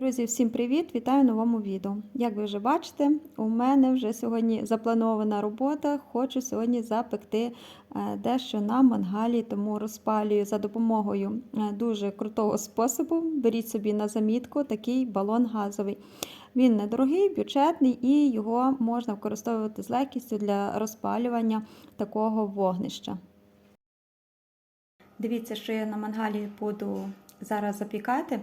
Друзі, всім привіт! Вітаю новому відео. Як ви вже бачите, у мене вже сьогодні запланована робота. Хочу сьогодні запекти е, дещо на мангалі, тому розпалюю за допомогою е, дуже крутого способу. Беріть собі на замітку такий балон газовий. Він недорогий, бюджетний і його можна використовувати з легкістю для розпалювання такого вогнища. Дивіться, що я на мангалі буду зараз запікати.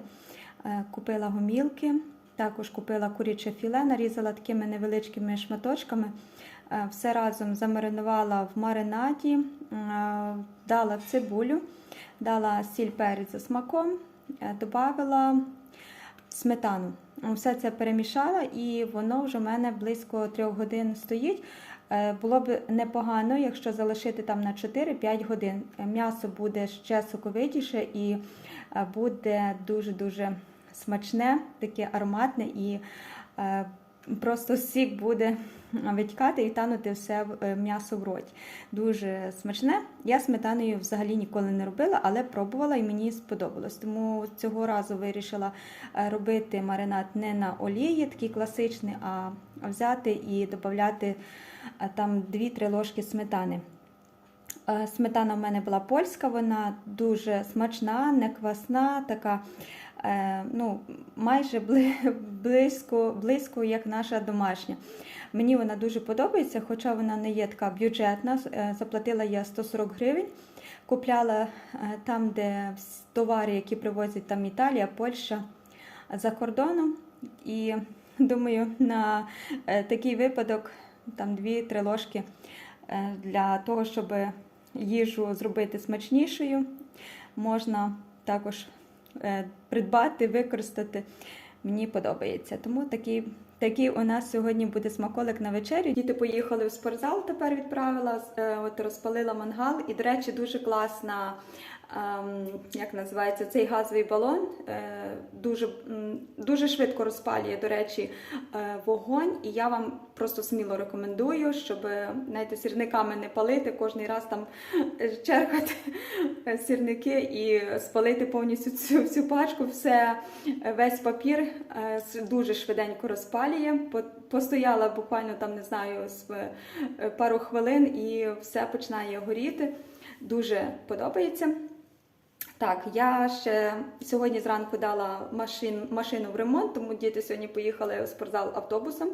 Е, Купила гомілки, також купила куряче філе, нарізала такими невеличкими шматочками. Е, Все разом замаринувала в маринаді, е, дала в цибулю, дала сіль перець за смаком, додала сметану. Все це перемішала і воно вже в мене близько 3 годин стоїть. Було б непогано, якщо залишити там на 4-5 годин. М'ясо буде ще соковитіше і буде дуже-дуже смачне, таке ароматне і е, просто сік буде витікати і танути все е, м'ясо в роті. Дуже смачне. Я сметаною взагалі ніколи не робила, але пробувала і мені сподобалось. Тому цього разу вирішила е, робити маринад не на олії, такий класичний, а взяти і додати там 2-3 ложки сметани. Сметана в мене була польська, вона дуже смачна, не квасна, така ну, майже близько, близько, як наша домашня. Мені вона дуже подобається, хоча вона не є така бюджетна. Е, Заплатила я 140 гривень. Купляла е, там, де товари, які привозять там Італія, Польща за кордоном. І думаю, на е, такий випадок там 2-3 ложки е, для того, щоб їжу зробити смачнішою, можна також е, придбати, використати. Мені подобається. Тому такий, такий у нас сьогодні буде смаколик на вечерю. Діти поїхали в спортзал, тепер відправила, е, от розпалила мангал. І, до речі, дуже класна, як називається, цей газовий балон. Е, дуже, дуже швидко розпалює, до речі, е, вогонь. І я вам просто сміло рекомендую, щоб знаєте, сірниками не палити, кожний раз там черкати сірники і спалити повністю цю всю пачку. Все, весь папір е, дуже швиденько розпалює. Постояла буквально там, не знаю, е, пару хвилин і все починає горіти. Дуже подобається. Так, я ще сьогодні зранку дала машин, машину в ремонт, тому діти сьогодні поїхали у спортзал автобусом.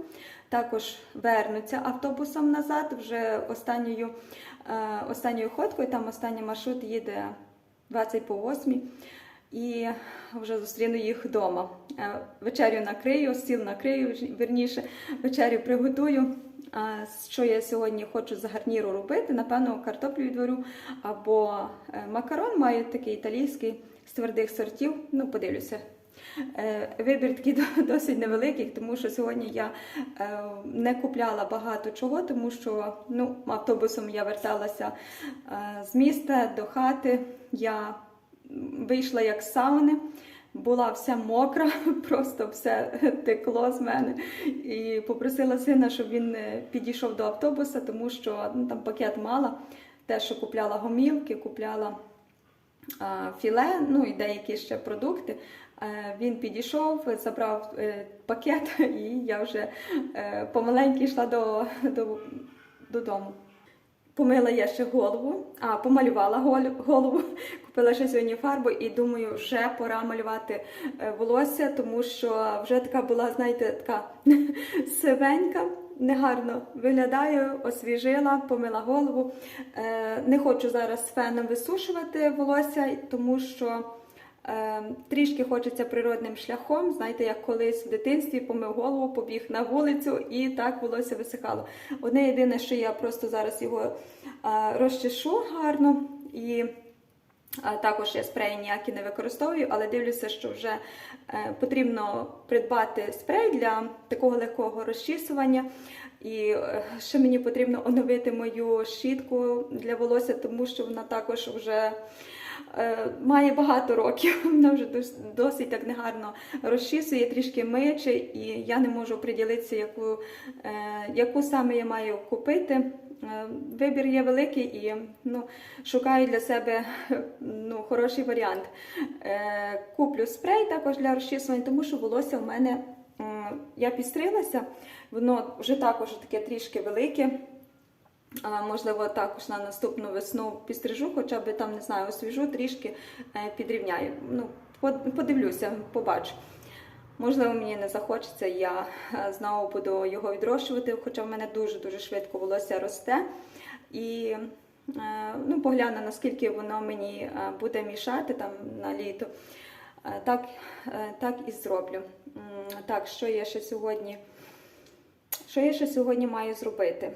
Також вернуться автобусом назад вже останньою, е, останньою ходкою. Там останній маршрут їде 20 по 8 і вже зустріну їх вдома. Е, Вечерю накрию, стіл накрию, верніше, вечерю приготую. Що я сьогодні хочу за гарніру робити? Напевно, картоплю відварю або е, макарон маю такий італійський з твердих сортів. Ну, подивлюся. Е, Вибір такий досить невеликий, тому що сьогодні я е, не купляла багато чого, тому що ну, автобусом я верталася з міста до хати. Я вийшла як з сауни, була вся мокра, просто все текло з мене. І попросила сина, щоб він е, підійшов до автобуса, тому що ну, там пакет мала. Те, що купляла гомілки, купляла а, філе, ну і деякі ще продукти. Е, Він підійшов, забрав е, пакет, і я вже е, помаленьки йшла до, до, додому. Помила я ще голову, а помалювала голову, купила ще сьогодні фарбу і думаю, вже пора малювати е, волосся, тому що вже така була, знаєте, така сивенька, негарно виглядаю, освіжила, помила голову. Е, Не хочу зараз феном висушувати волосся, тому що. Е, Трішки хочеться природним шляхом, знаєте, як колись в дитинстві помив голову, побіг на вулицю і так волосся висихало. Одне єдине, що я просто зараз його е, розчешу гарно і також я спреї ніякі не використовую, але дивлюся, що вже е, потрібно придбати спрей для такого легкого розчісування. І е, ще мені потрібно оновити мою щітку для волосся, тому що вона також вже е, має багато років. Вона вже досить так негарно розчісує, трішки миче, і я не можу приділитися, яку, е, яку саме я маю купити. Е, Вибір є великий і ну, шукаю для себе ну, хороший варіант. Е, Куплю спрей також для розчісування, тому що волосся в мене я підстрилася, воно вже також таке трішки велике. Можливо, також на наступну весну підстрижу, хоча б там не знаю, освіжу, трішки е, підрівняю. Ну, подивлюся, побачу. Можливо, мені не захочеться, я е, знову буду його відрощувати, хоча в мене дуже-дуже швидко волосся росте. І е, ну, погляну, наскільки воно мені буде мішати там на літо. Так, так і зроблю. Так, що я ще сьогодні? Що я ще сьогодні маю зробити?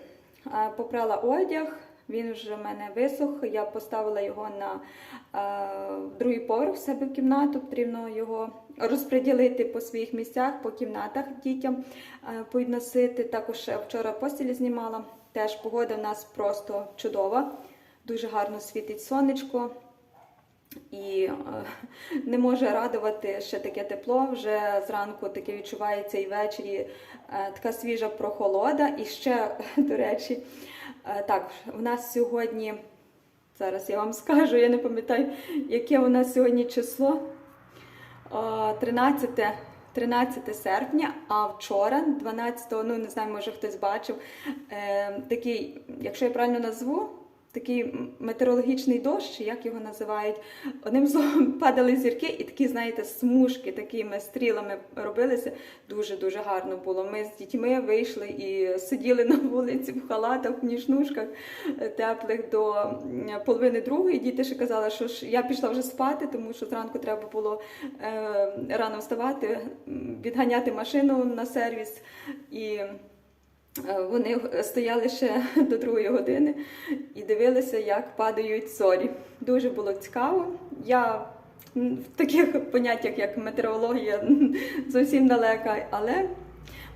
Попрала одяг, він вже в мене висох. Я поставила його на другий поверх в себе в кімнату. Потрібно його розподілити по своїх місцях, по кімнатах дітям підносити. Також вчора постілі знімала. Теж погода в нас просто чудова. Дуже гарно світить сонечко. І е, не може радувати ще таке тепло. Вже зранку таке відчувається і ввечері е, така свіжа прохолода. І ще, до речі, е, так, у нас сьогодні, зараз я вам скажу, я не пам'ятаю, яке у нас сьогодні число. Е, 13, 13 серпня, а вчора, 12, ну не знаю, може хтось бачив, такий, якщо я правильно назву, такий метеорологічний дощ, як його називають. Одним словом, падали зірки і такі, знаєте, смужки такими стрілами робилися. Дуже-дуже гарно було. Ми з дітьми вийшли і сиділи на вулиці в халатах, в ніжнушках е, теплих до половини другої. Діти ще казали, що ж я пішла вже спати, тому що зранку треба було е, рано вставати, відганяти машину на сервіс. І Вони стояли ще до другої години і дивилися, як падають зорі. Дуже було цікаво. Я в таких поняттях, як метеорологія, зовсім далека, але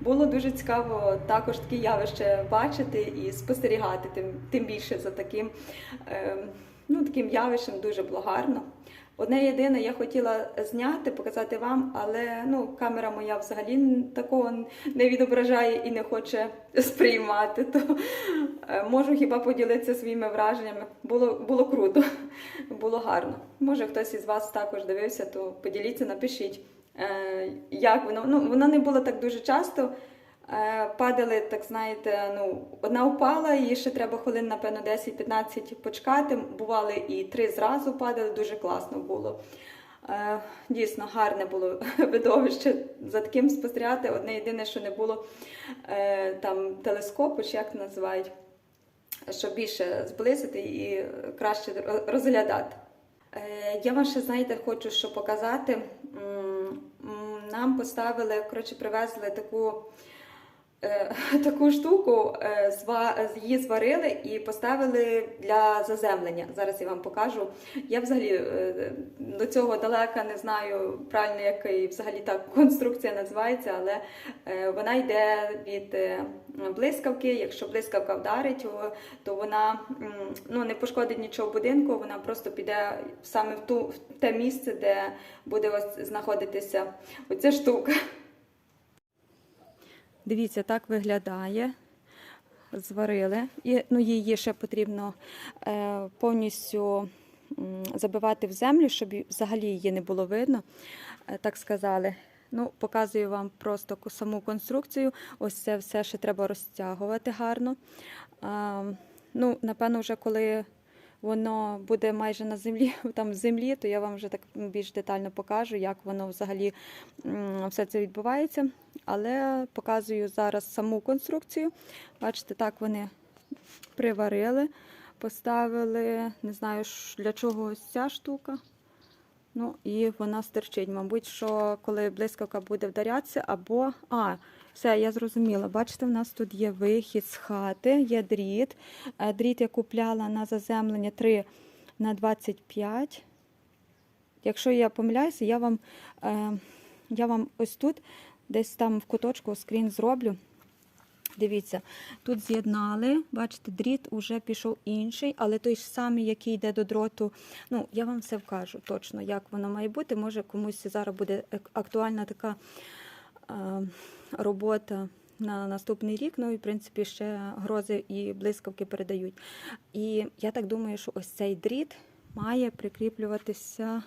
було дуже цікаво також такі явище бачити і спостерігати, тим, тим більше за таким, е, ну, таким явищем дуже було гарно. Одне єдине, я хотіла зняти, показати вам, але ну, камера моя взагалі такого не відображає і не хоче сприймати. То е, можу хіба поділитися своїми враженнями. Було, було круто, було гарно. Може, хтось із вас також дивився, то поділіться, напишіть, е, як воно. Ну, воно не було так дуже часто. Е, Падали, так знаєте, ну, одна упала, її ще треба хвилин, напевно, 10-15 почекати. Бували і три зразу падали, дуже класно було. Е, Дійсно, гарне було видовище за таким спостерігати. Одне єдине, що не було е, там телескопу, чи як називають, щоб більше зблизити і краще розглядати. Я вам ще, знаєте, хочу що показати. Нам поставили, коротше, привезли таку таку штуку, е, її зварили і поставили для заземлення. Зараз я вам покажу. Я взагалі е, до цього далека не знаю правильно, як взагалі так конструкція називається, але е, вона йде від е, блискавки. Якщо блискавка вдарить, то вона ну, не пошкодить нічого будинку, вона просто піде саме в, ту, в те місце, де буде ось знаходитися оця штука. Дивіться, так виглядає. Зварили. І, ну, її ще потрібно е, повністю забивати в землю, щоб взагалі її не було видно, е, так сказали. Ну, показую вам просто саму конструкцію. Ось це все ще треба розтягувати гарно. А, ну, напевно, вже коли воно буде майже на землі, там в землі, то я вам вже так більш детально покажу, як воно взагалі все це відбувається. Але показую зараз саму конструкцію. Бачите, так вони приварили, поставили, не знаю для чого ось ця штука. Ну і вона стерчить. Мабуть, що коли блискавка буде вдарятися, або. А, все, я зрозуміла. Бачите, в нас тут є вихід з хати, є дріт. Е, Дріт я купляла на заземлення 3 на 25. Якщо я помиляюся, я вам, е, я вам ось тут, десь там в куточку скрін зроблю. Дивіться, тут з'єднали, бачите, дріт уже пішов інший, але той ж самий, який йде до дроту. Ну, я вам все вкажу точно, як воно має бути. Може, комусь зараз буде актуальна така робота на наступний рік. Ну і в принципі ще грози і блискавки передають. І я так думаю, що ось цей дріт має прикріплюватися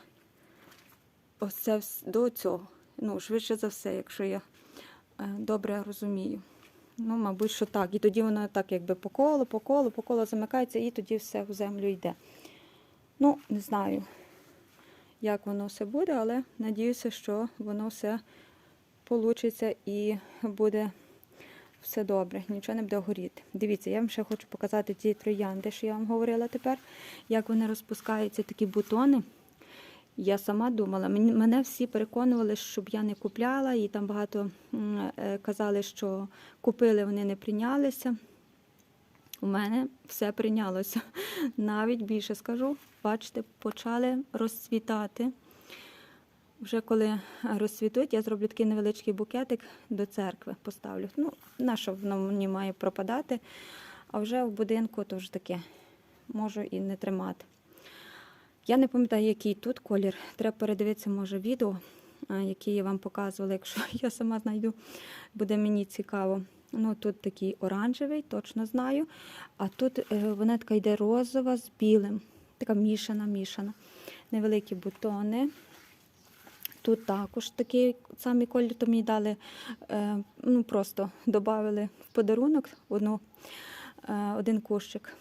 ось це до цього. Ну, швидше за все, якщо я е, добре розумію. Ну, мабуть, що так. І тоді воно так якби по колу, по колу, по колу замикається, і тоді все в землю йде. Ну, не знаю, як воно все буде, але надіюся, що воно все получиться і буде все добре, нічого не буде горіти. Дивіться, я вам ще хочу показати ті троянди, що я вам говорила тепер, як вони розпускаються, такі бутони. Я сама думала, мене всі переконували, щоб я не купляла, і там багато е, казали, що купили, вони не прийнялися. У мене все прийнялося. Навіть більше скажу, бачите, почали розцвітати. Вже коли розцвітуть, я зроблю такий невеличкий букетик до церкви поставлю. Ну, на що воно мені має пропадати, а вже в будинку то вже таке можу і не тримати. Я не пам'ятаю, який тут колір. Треба передивитися, може, відео, а, які я вам показувала. Якщо я сама знайду, буде мені цікаво. Ну, тут такий оранжевий, точно знаю. А тут е, вона така йде розова з білим. Така мішана, мішана. Невеликі бутони. Тут також такий самий колір, то мені дали, е, ну просто додали в подарунок одну, е, один кущик.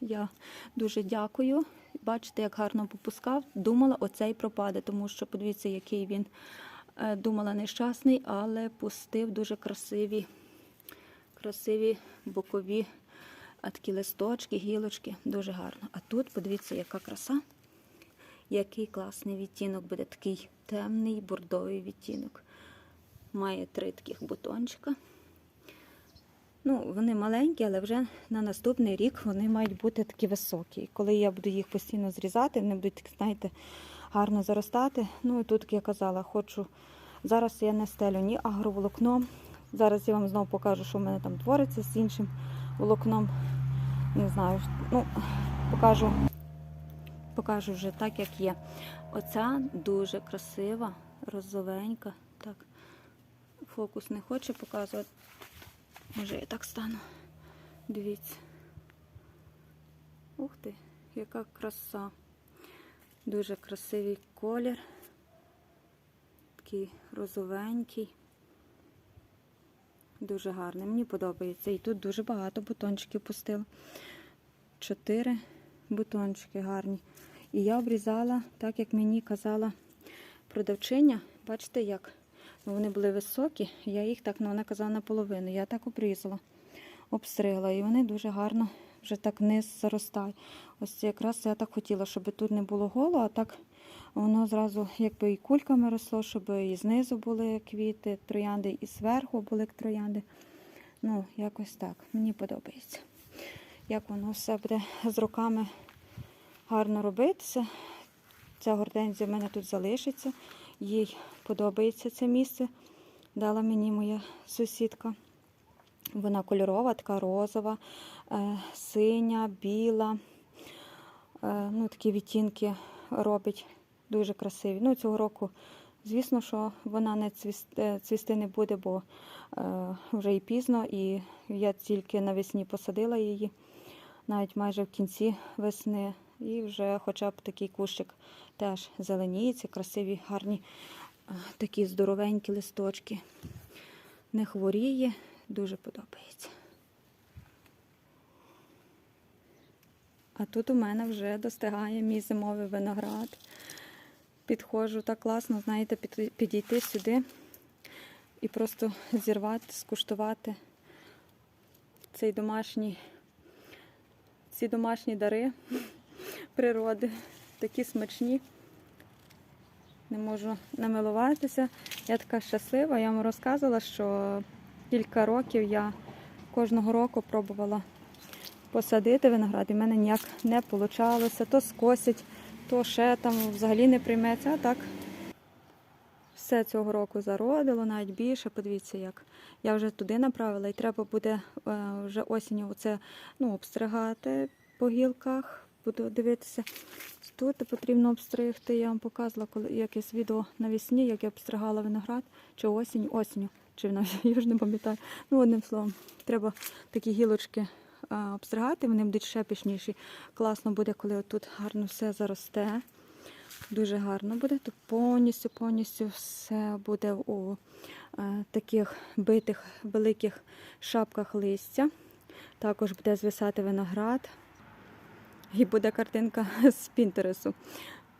Я дуже дякую. Бачите, як гарно попускав. Думала, оцей пропаде, тому що подивіться, який він е, думала нещасний, але пустив дуже красиві, красиві бокові такі листочки, гілочки. Дуже гарно. А тут подивіться, яка краса. Який класний відтінок буде такий темний бордовий відтінок. Має три таких бутончика. Ну, вони маленькі, але вже на наступний рік вони мають бути такі високі. Коли я буду їх постійно зрізати, вони будуть, знаєте, гарно заростати. Ну і тут, як я казала, хочу. Зараз я не стелю ні агроволокном. Зараз я вам знову покажу, що в мене там твориться з іншим волокном. Не знаю, ну, покажу, покажу вже так, як є. Оця дуже красива, розовенька. Так, фокус не хоче показувати. Може я так стану. Дивіться. Ух ти, яка краса. Дуже красивий колір. Такий розовенький. Дуже гарний. Мені подобається. І тут дуже багато бутончиків пустила. Чотири бутончики гарні. І я обрізала, так як мені казала продавчиня. Бачите як? Ну, Вони були високі, я їх так, ну вона казала наполовину. Я так обрізала, обстригла, і вони дуже гарно вже так вниз заростають. Ось якраз я так хотіла, щоб тут не було голо, а так воно зразу якби і кульками росло, щоб і знизу були квіти, троянди, і зверху були троянди. Ну, якось так. Мені подобається. Як воно все буде з роками гарно робитися. Ця гортензія в мене тут залишиться. Їй подобається це місце. Дала мені моя сусідка. Вона кольорова, така розова, е, синя, біла. Е, ну, такі відтінки робить дуже красиві. Ну, цього року, звісно, що вона не цвіс- е, цвісти не буде, бо вже і пізно, і я тільки навесні посадила її, навіть майже в кінці весни. І вже хоча б такий кущик теж зеленіється, красиві, гарні, такі здоровенькі листочки. Не хворіє, дуже подобається. А тут у мене вже достигає мій зимовий виноград. Підходжу так класно, знаєте, підійти сюди і просто зірвати, скуштувати цей домашній, ці домашні дари природи. Такі смачні. Не можу намилуватися. Я така щаслива. Я вам розказувала, що кілька років я кожного року пробувала посадити виноград, і в мене ніяк не вийшло. То скосять, то ще там взагалі не прийметься. А так Все цього року зародило, навіть більше. Подивіться, як я вже туди направила, і треба буде е, вже осінню оце, ну, обстригати по гілках. Буду дивитися. Тут потрібно обстригти. Я вам показувала коли якесь відео навесні, як я обстригала виноград, чи осінь, осінню, чи навіть я вже не пам'ятаю. Ну, одним словом, треба такі гілочки обстригати, вони будуть ще пишніші. Класно буде, коли тут гарно все заросте. Дуже гарно буде. Тут повністю, повністю все буде у е, таких битих великих шапках листя. Також буде звисати виноград. І буде картинка з Пінтересу.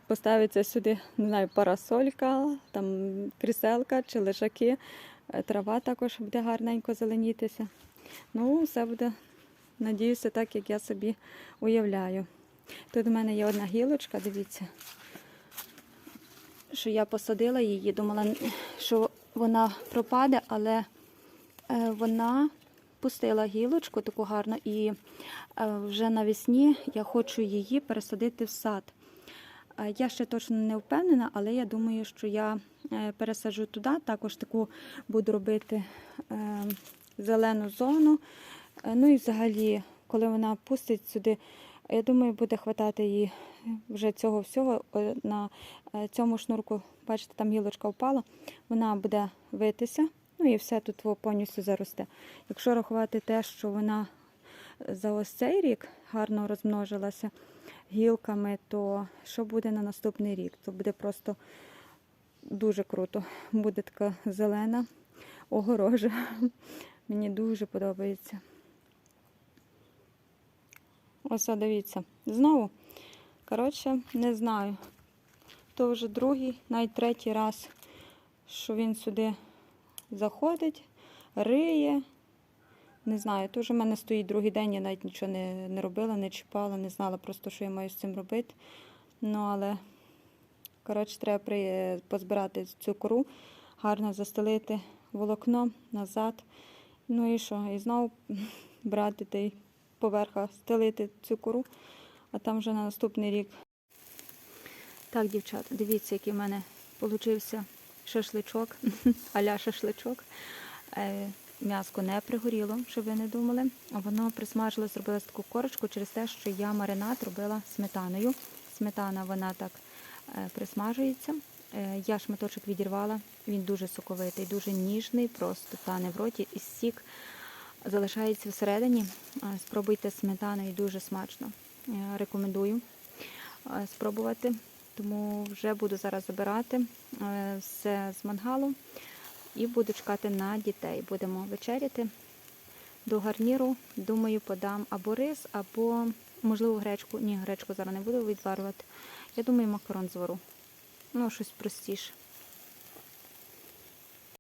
Поставиться сюди, не знаю, парасолька, там кріселка чи лежаки. Е, Трава також буде гарненько зеленітися. Ну, все буде, надіюся, так, як я собі уявляю. Тут у мене є одна гілочка, дивіться, що я посадила її, думала, що вона пропаде, але е, вона пустила гілочку таку гарну, і е, вже навесні я хочу її пересадити в сад. Е, Я ще точно не впевнена, але я думаю, що я е, пересаджу туди. Також таку буду робити зелену зону. Ну і взагалі, коли вона пустить сюди, я думаю, буде хватати їй вже цього всього на цьому шнурку. Бачите, там гілочка впала, вона буде витися, ну і все тут повністю заросте. Якщо рахувати те, що вона за ось цей рік гарно розмножилася гілками, то що буде на наступний рік? То буде просто дуже круто. Буде така зелена огорожа. Мені дуже подобається. Ось, дивіться. Знову. Коротше, не знаю. То вже другий, навіть третій раз, що він сюди заходить, риє. Не знаю, то вже в мене стоїть другий день, я навіть нічого не, не робила, не чіпала, не знала просто, що я маю з цим робити. Ну, але, коротше, треба при, позбирати цю кору, гарно застелити волокно назад. Ну і що? І знову брати та й поверха стелити цю кору, а там вже на наступний рік. Так, дівчата, дивіться, який в мене получився шашличок, аля шашличок. Е, М'яско не пригоріло, щоб ви не думали. Воно присмажилось, зробила таку корочку через те, що я маринад робила сметаною. Сметана вона так е, присмажується. Е, Я шматочок відірвала, він дуже соковитий, дуже ніжний, просто тане в роті і сік залишається всередині. Спробуйте сметаною дуже смачно. Рекомендую спробувати. Тому вже буду зараз забирати е, все з мангалу і буду чекати на дітей. Будемо вечеряти. До гарніру, думаю, подам або рис, або, можливо, гречку. Ні, гречку зараз не буду відварювати. Я думаю, макарон звару. Ну, щось простіше.